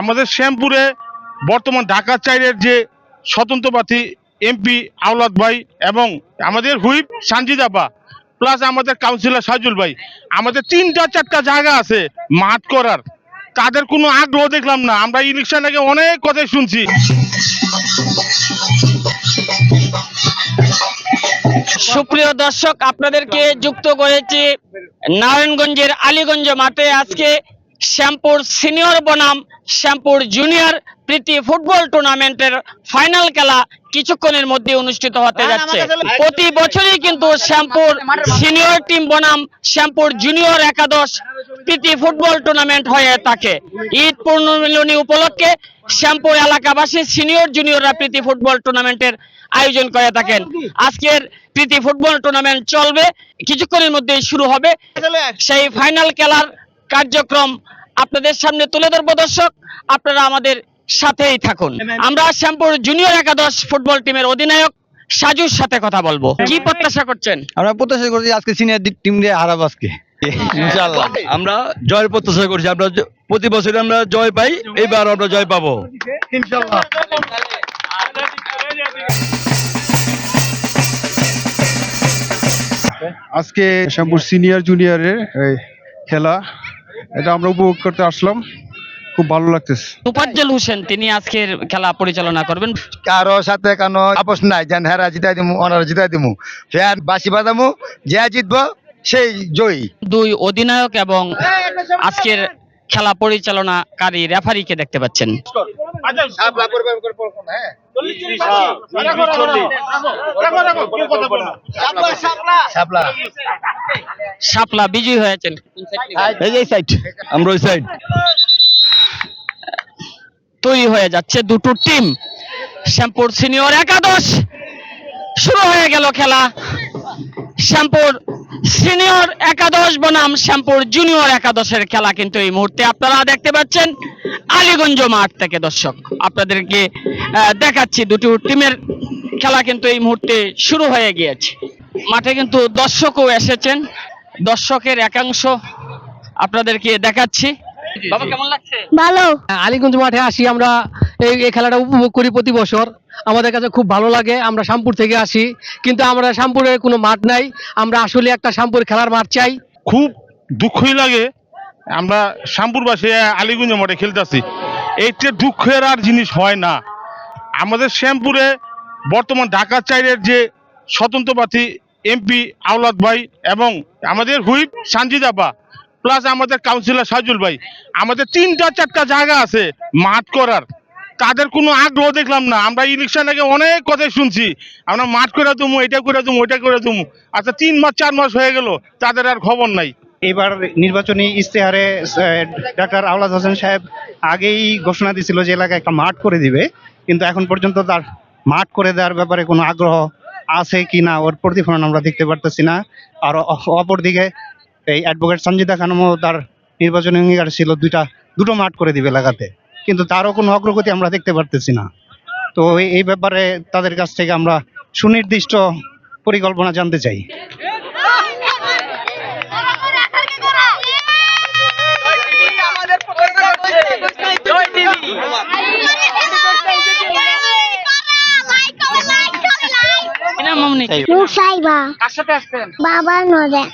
আমাদের শ্যামপুরে বর্তমান ঢাকা চাইরের যে স্বতন্ত্র প্রার্থী এমপি আওলাদ ভাই এবং আমাদের হুইপ সানজিদ আপা প্লাস আমাদের কাউন্সিলর সাজুল ভাই, আমাদের তিনটা চারটা জায়গা আছে মাঠ করার। তাদের কোনো আগ্রহ দেখলাম না। আমরা ইলেকশন আগে অনেক কথাই শুনছি। সুপ্রিয় দর্শক, আপনাদেরকে যুক্ত করেছি নারায়ণগঞ্জের আলীগঞ্জ মাঠে। আজকে শ্যামপুর সিনিয়র বনাম শ্যামপুর জুনিয়র প্রীতি ফুটবল টুর্নামেন্টের ফাইনাল খেলা কিছুক্ষণের মধ্যে অনুষ্ঠিত হতে যাচ্ছে। প্রতি বছরই কিন্তু শ্যামপুর সিনিয়র টিম বনাম শ্যামপুর জুনিয়র একাদশ প্রীতি ফুটবল টুর্নামেন্ট হয়ে থাকে। ঈদ পূর্ণমিলনী উপলক্ষে শ্যামপুর এলাকাবাসী সিনিয়র জুনিয়ররা প্রীতি ফুটবল টুর্নামেন্টের আয়োজন করে থাকেন। আজকের প্রীতি ফুটবল টুর্নামেন্ট চলবে কিছুক্ষণের মধ্যেই শুরু হবে। সেই ফাইনাল খেলার কার্যক্রম আপনাদের সামনে তুলে ধরবো দর্শক। আপনারা আমাদের সাথেই থাকুন। আমরা শ্যামপুর জুনিয়র একাদশ ফুটবল টিমের অধিনায়ক সাজুর সাথে কথা বলব। কি প্রত্যাশা করছেন? আমরা প্রত্যাশা করছি আজকে সিনিয়র টিম দিয়ে হারাবো আজকে। ইনশাআল্লাহ। আমরা জয়ের প্রত্যাশা করছি। আমরা প্রতি বছর আমরা জয় পাই এবার আমরা জয় পাবো। আজকে শ্যামপুর সিনিয়র জুনিয়রের খেলা এটা আমরা উপভোগ করতে আসলাম। খুব ভালো লাগতেছে। মুফাজ্জল হোসেন তিনি আজকের খেলা পরিচালনা করবেন। কারও সাথে কানো আপোষ নাই যেন হেরা জিতাই দিমু অনারা জিতাই দিমু। ফের বাসি বাদামু যে জিতবো সেই জয়ী। দুই অধিনায়ক এবং আজকের খেলা পরিচালনাকারী রেফারিকে দেখতে পাচ্ছেন। শাপলা শাপলা বিজয়ী হয়েছেন। এই যে সাইড আমরা ওই সাইড তৈরি হয়ে যাচ্ছে দুটো টিম শ্যামপুর সিনিয়র একাদশ শুরু হয়ে গেল খেলা। শ্যামপুর সিনিয়র একাদশ বনাম শ্যামপুর জুনিয়র একাদশের খেলা কিন্তু এই মুহূর্তে আপনারা দেখতে পাচ্ছেন আলীগঞ্জ মাঠ থেকে দর্শক। আপনাদেরকে দেখাচ্ছি দুটো টিমের খেলা কিন্তু এই মুহূর্তে শুরু হয়ে গিয়েছে। মাঠে কিন্তু দর্শকও এসেছেন। দর্শকের একাংশ আপনাদেরকে দেখাচ্ছি। বাবা কেমন লাগছে? ভালো। আলীগঞ্জ মাঠে আসি আমরা। এই এই খেলাটা উপভোগ করি প্রতি বছর। আমাদের কাছে খুব ভালো লাগে। আমরা শ্যামপুর থেকে আসি। কিন্তু আমরা শ্যামপুরে কোনো মাঠ নাই। আমরা আসলে একটা শ্যামপুর খেলার মাঠ চাই। খুব দুঃখই লাগে। আমরা শ্যামপুরবাসী আলিগঞ্জ মাঠে খেলতেছি। এইটা দুঃখের আর জিনিস হয় না। আমাদের শ্যামপুরে বর্তমান ঢাকা চাইরের যে স্বতন্ত্র প্রার্থী এমপি আওলাদ ভাই এবং আমাদের হুইপ সানজিদ আপা প্লাস আমাদের কাউন্সিলর সাজুল ভাই। আমাদের তিনটা চারটা জায়গা আছে মাঠ করার। তাদের কোনো আগ্রহ দেখলাম না। আমরা ইলেকশন আগে অনেক কথাই শুনছি। আমরা মাঠ করে দেবো, এটা করে দেবো, ওইটা করে দেবো। আচ্ছা তিন মাস, চার মাস হয়ে গেল, তাদের আর খবর নাই। এবার নির্বাচনী ইশতেহারে ডাক্তার আওলাদ হোসেন সাহেব আগেই ঘোষণা দিয়েছিল যে এলাকায় একটা মাঠ করে দিবে। কিন্তু এখন পর্যন্ত তার মাঠ করে দেওয়ার ব্যাপারে কোনো আগ্রহ আছে কি না ওর প্রতিফলন আমরা দেখতে পারতেছি না। আর অপরদিকে এই অ্যাডভোকেট সঞ্জিতা খানমও তার নির্বাচনী অঙ্গীকার ছিল দুইটা, দুটো মাঠ করে দিবে লাগাতে। কিন্তু তারও কোনো অগ্রগতি আমরা দেখতে পারতেছি না। তো এই- ব্যাপারে তাদের কাছ থেকে আমরা সুনির্দিষ্ট পরিকল্পনা জানতে চাই। মামনি মুসাইবা কার সাথে আসছেন? বাবা নদে।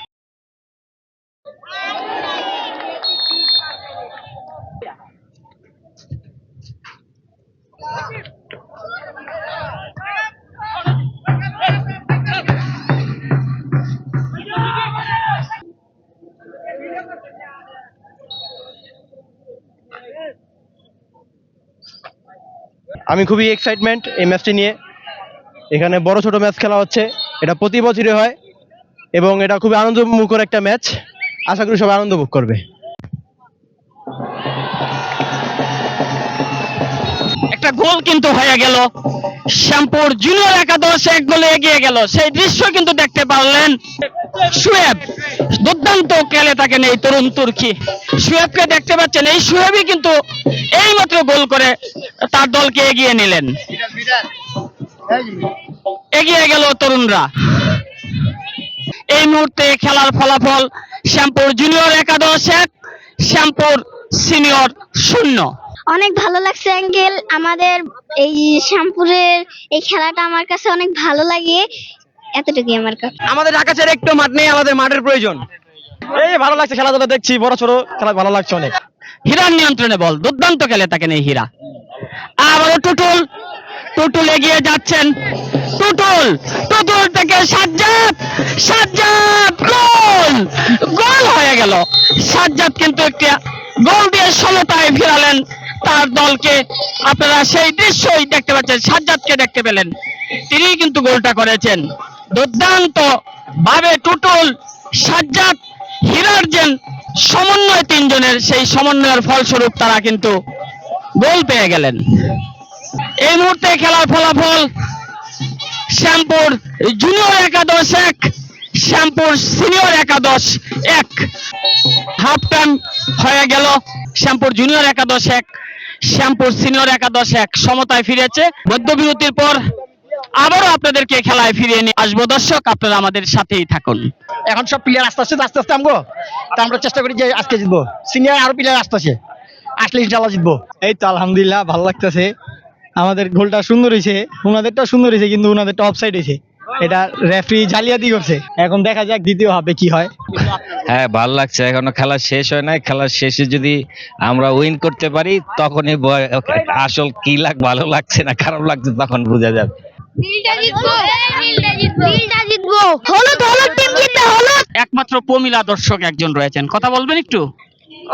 আমি খুবই এক্সাইটমেন্ট এই ম্যাচটি নিয়ে। এখানে বড় ছোট ম্যাচ খেলা হচ্ছে। এটা প্রতি বছরই হয় এবং এটা খুবই আনন্দমুখর একটা ম্যাচ। আশা করি সবাই আনন্দ ভোগ করবে। একটা গোল কিন্তু হয়ে গেল। শ্যামপুর জুনিয়র একাদশ এক গোলে এগিয়ে গেল। সেই দৃশ্য কিন্তু দেখতে পারলেন। সুয়েব দুর্দান্ত খেলে থাকেন এই তরুণ তুর্কি। সুয়েবকে দেখতে পাচ্ছেন। এই সুয়েবই কিন্তু এইমাত্র গোল করে তার দলকে এগিয়ে নিলেন। এগিয়ে গেল তরুণরা। এই মুহূর্তে খেলার ফলাফল শ্যামপুর জুনিয়র একাদশ এক শ্যামপুর সিনিয়র শূন্য। অনেক ভালো লাগছে আঙ্কেল আমাদের এই শ্যামপুরের এই খেলাটা আমার কাছে অনেক ভালো লাগে। এতটুকুই আমার কথা আমাদের ছেড়ে একটু মাঠ নেই আমাদের মাঠের প্রয়োজন। এই ভালো লাগছে খেলাধুলা দেখছি বড় ছোট খেলা ভালো লাগছে অনেক। হীরার নিয়ন্ত্রণে বল দুর্দান্ত খেলে তাকে নেই হীরা। আবারও টুটুল টুটুল এগিয়ে যাচ্ছেন। টুটুল টুটুল থেকে সাজ্জাদ সাজ্জাদ গোল! গোল হয়ে গেল। সাজ্জাদ কিন্তু একটা গোল দিয়ে সমতায় ফিরালেন তার দলকে। আপনারা সেই দৃশ্যই দেখতে পাচ্ছেন, সাজ্জাদকে দেখতে পেলেন। তিনি কিন্তু গোলটা করেছেন। দুর্দান্ত ভাবে টুটুল, সাজ্জাদ হিরার্জেন সমন্বয় তিনজনের, সেই সমন্বয়ের ফলস্বরূপ তারা কিন্তু গোল পেয়ে গেলেন। এই মুহূর্তে খেলার ফলাফল শ্যামপুর জুনিয়র একাদশ এক শ্যামপুর সিনিয়র একাদশ এক। হাফ টাইম হয়ে গেল শ্যামপুর জুনিয়র একাদশ এক শ্যামপুর সিনিয়র একাদশ এক। সমতায় ফিরেছে মধ্যবিরতির পর আবারও আপনাদেরকে খেলায় ফিরিয়ে নিয়ে আসব। দর্শক আপনারা আমাদের সাথেই থাকুন। এখন সব প্লেয়ার আস্তে আস্তে আস্তে আস্তে আমগো। তা আমরা চেষ্টা করি যে আজকে জিতবো। সিনিয়র আরও প্লেয়ার আসতেছে আসলে ইনশাল্লাহ জিতবো। এই তো আলহামদুলিল্লাহ ভালো লাগতেছে। আমাদের গোলটা সুন্দর হয়েছে ওনাদেরটা সুন্দর হয়েছে কিন্তু ওনাদেরটা অফসাইড হয়েছে। এটা রেফারি জালিয়াতি করছে। এখন দেখা যাক দ্বিতীয় হবে কি হয়। হ্যাঁ ভালো লাগছে। এখনও খেলা শেষ হয় নাই। খেলার শেষে যদি আমরা উইন করতে পারি তখনই আসল কি লাগ ভালো লাগছে না খারাপ লাগছে তখন বোঝা যাবে। একমাত্র প্রমিলা দর্শক একজন রয়েছেন। কথা বলবেন একটু?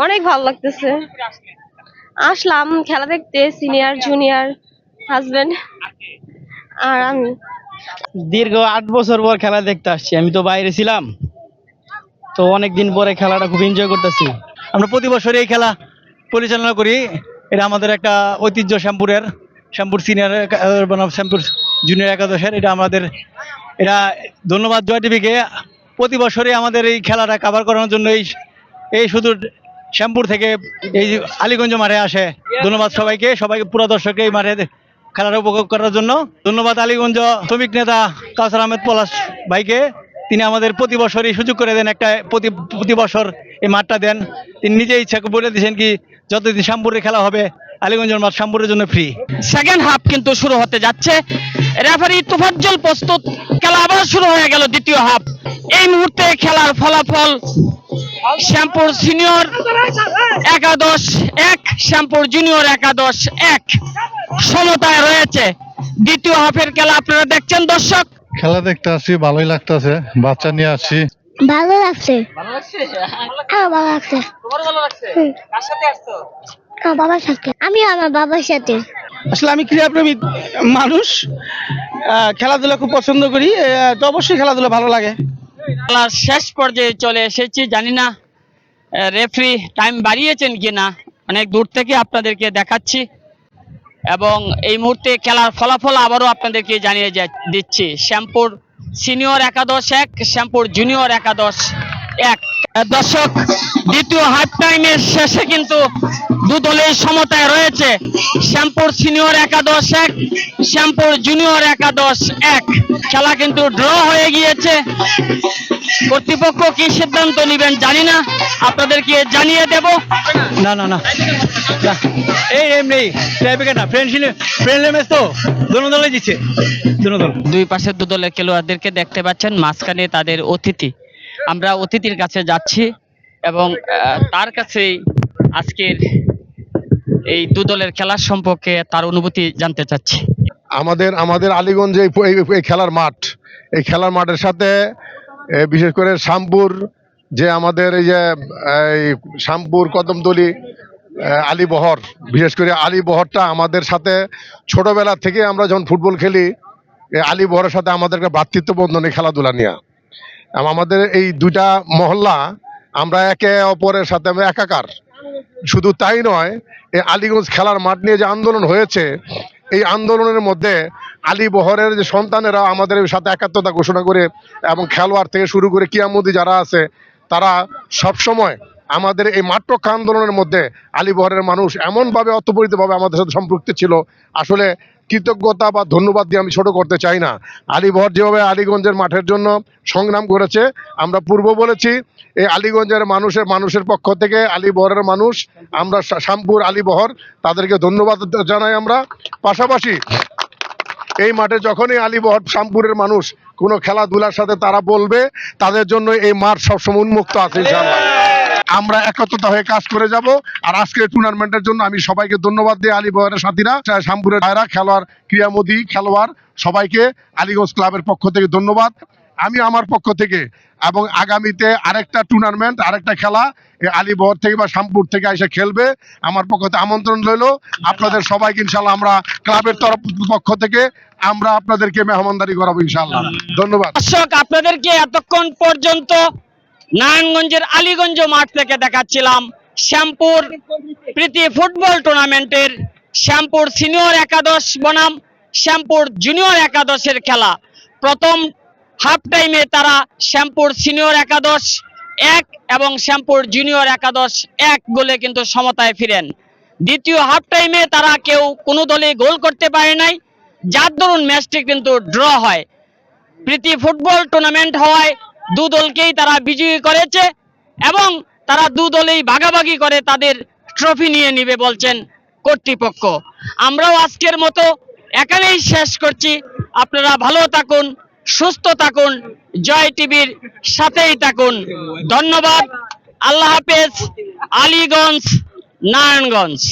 অনেক ভালো লাগতেছে। আসলাম খেলা দেখতে সিনিয়র জুনিয়র হাজবেন্ড আর আমি। দীর্ঘ আট বছর পর খেলা দেখতে আসছি। আমি তো বাইরে ছিলাম। তো অনেকদিন পরে খেলাটা খুব এনজয় করতেছি। আমরা প্রতি বছর এই খেলা পরিচালনা করি। এটা আমাদের একটা ঐতিহ্য শ্যামপুরের শ্যামপুর সিনিয়র বনাম শ্যামপুর জুনিয়র একাদশের। এটা আমাদের এটা ধন্যবাদ জয় টিভিকে। প্রতি বছরই আমাদের এই খেলাটা কাভার করানোর জন্য এই এই শুধু শ্যামপুর থেকে এই যে আলীগঞ্জ মাঠে আসে। ধন্যবাদ সবাইকে। সবাইকে পুরো দর্শককে এই মাঠে খেলাটা উপভোগ করার জন্য। ধন্যবাদ আলীগঞ্জ শ্রমিক নেতা কাউসার আহমেদ পলাশ ভাইকে। তিনি আমাদের প্রতি বছরই সুযোগ করে দেন একটা প্রতি প্রতি বছর এই মাঠটা দেন। তিনি নিজে ইচ্ছা বলে দিয়েছেন কি যতদিন শ্যামপুরে খেলা হবে, আলীগঞ্জের মাঠ শ্যামপুরের জন্য ফ্রি সেকেন্ড হাফ কিন্তু শুরু হতে যাচ্ছে। রেফারি তুফাজ্জল প্রস্তুত। খেলা আবার শুরু হয়ে গেল দ্বিতীয় হাফ এই মুহূর্তে খেলার ফলাফল শ্যামপুর সিনিয়র একাদশ এক শ্যামপুর জুনিয়র একাদশ এক। সমতায় রয়েছে। দ্বিতীয় হাফের খেলা আপনারা দেখছেন দর্শক। খেলা দেখতে আসছি ভালোই লাগতেছে। বাচ্চা নিয়ে আসছি ভালো লাগছে। হ্যাঁ ভালো লাগছে। হুম। আমার বাবার সাথে। আমি আমার বাবার সাথে। আসলে আমি ক্রীড়াপ্রেমী মানুষ খেলাধুলা খুব পছন্দ করি তো অবশ্যই খেলাধুলা ভালো লাগে। খেলার শেষ পর্যায়ে চলে এসেছি, জানি না রেফরি টাইম বাড়িয়েছেন কিনা অনেক দূর থেকে আপনাদেরকে দেখাচ্ছি এবং এই মুহূর্তে খেলার ফলাফল আবারও আপনাদেরকে জানিয়ে দিচ্ছি। শ্যামপুর সিনিয়র একাদশ এক, শ্যামপুর জুনিয়র একাদশ এক। দর্শক দ্বিতীয় হাফ টাইমের শেষে কিন্তু দু দলের সমতায় রয়েছে। শ্যামপুর সিনিয়র একাদশ এক শ্যামপুর জুনিয়র একাদশ এক। খেলা কিন্তু ড্র হয়ে গিয়েছে। কর্তৃপক্ষ কি সিদ্ধান্ত নেবেন জানি না। আপনাদেরকে জানিয়ে দেব। না না না। এই এমনি ট্রাইব্রেকার না। ফ্রেন্ড ফ্রেন্ডলি ম্যাচ তো দোনো দলে জিতছে। দোনো দল। দুই পাশের দু দলের খেলোয়াড়দেরকে দেখতে পাচ্ছেন মাঝখানে তাদের অতিথি। আমরা অতিথির কাছে যাচ্ছি এবং তার কাছেই আজকের এই দু দলের খেলার সম্পর্কে তার অনুভূতি জানতে চাচ্ছি। আমাদের আমাদের আলীগঞ্জে এই খেলার মাঠ। এই খেলার মাঠের সাথে বিশেষ করে শ্যামপুর যে আমাদের এই যে এই শ্যামপুর কদমতলি আহ, আলীবহর বিশেষ করে আলীবহরটা আমাদের সাথে ছোটবেলা থেকে আমরা যখন ফুটবল খেলি এই আলীবহরের সাথে আমাদের একটা ভ্রাতৃত্ব বন্ধন খেলাধুলা আম- আমাদের এই দুটা মহল্লা, আমরা একে অপরের সাথে আমরা একাকার। শুধু তাই নয়, এই আলীগঞ্জ খেলার মাঠ নিয়ে যে আন্দোলন হয়েছে, এই আন্দোলনের মধ্যে আলী বহরের যে সন্তানেরা আমাদের সাথে একাত্মতা ঘোষণা করে এবং খেলোয়াড় থেকে শুরু করে কিয়ামুদি যারা আছে, তারা সব সময় আমাদের এই মাঠ আন্দোলনের মধ্যে আলিবহরের মানুষ এমনভাবে অতপরিতভাবে আমাদের সাথে সম্পৃক্ত ছিল, আসলে কৃতজ্ঞতা বা ধন্যবাদ দিয়ে আমি ছোট করতে চাই না। আলিবহর যেভাবে আলীগঞ্জের মাঠের জন্য সংগ্রাম করেছে, আমরা পূর্ব বলেছি, এই আলীগঞ্জের মানুষের মানুষের পক্ষ থেকে আলিবহরের মানুষ, আমরা শ্যামপুর আলিবহর তাদেরকে ধন্যবাদ জানাই আমরা। পাশাপাশি এই মাঠে যখনই আলিবহর শ্যামপুরের মানুষ কোনো খেলাধুলার সাথে তারা বলবে, তাদের জন্য এই মাঠ সবসময় উন্মুক্ত আছে, ইনশাআল্লাহ। আমরা একত্রতা হয়ে কাজ করে যাব। আর আজকের টুর্নামেন্টের জন্য আমি সবাইকে ধন্যবাদ দিই আলিবহরের সাথীরা। শ্যামপুরের ভাইরা খেলোয়াড় ক্রীড়ামোদী খেলোয়াড় সবাইকে আলিগঞ্জ ক্লাবের পক্ষ থেকে ধন্যবাদ। আমি আমার পক্ষ থেকে এবং আগামীতে আরেকটা টুর্নামেন্ট আরেকটা খেলা আলিবহর থেকে বা শ্যামপুর থেকে এসে খেলবে। আমার পক্ষ থেকে আমন্ত্রণ রইল। আপনাদের সবাইকে ইনশাল্লাহ আমরা ক্লাবের তরফ পক্ষ থেকে আমরা আপনাদেরকে মেহমানদারি করাবো ইনশাল্লাহ ধন্যবাদ। দর্শক আপনাদেরকে এতক্ষণ পর্যন্ত নারায়ণগঞ্জের আলীগঞ্জ মাঠ থেকে দেখাচ্ছিলাম শ্যামপুর প্রীতি ফুটবল টুর্নামেন্টের শ্যামপুর সিনিয়র একাদশ বনাম, শ্যামপুর জুনিয়র একাদশের খেলা। প্রথম হাফ টাইমে তারা শ্যামপুর সিনিয়র একাদশ এক এবং শ্যামপুর জুনিয়র একাদশ এক গোলে কিন্তু সমতায় ফিরেন। দ্বিতীয় হাফ টাইমে তারা কেউ কোনো দলে গোল করতে পারে নাই। যার দরুন ম্যাচটি কিন্তু ড্র হয়। প্রীতি ফুটবল টুর্নামেন্ট হওয়ায় দু দলকেই তারা বিজয়ী করেছে এবং তারা দু দলেই ভাগাভাগি করে তাদের ট্রফি নিয়ে নিবে বলছেন কর্তৃপক্ষ। আমরাও আজকের মতো এখানেই শেষ করছি। আপনারা ভালো থাকুন, সুস্থ থাকুন, জয় টিভির সাথেই থাকুন। ধন্যবাদ। আল্লাহ হাফেজ, আলীগঞ্জ, নারায়ণগঞ্জ।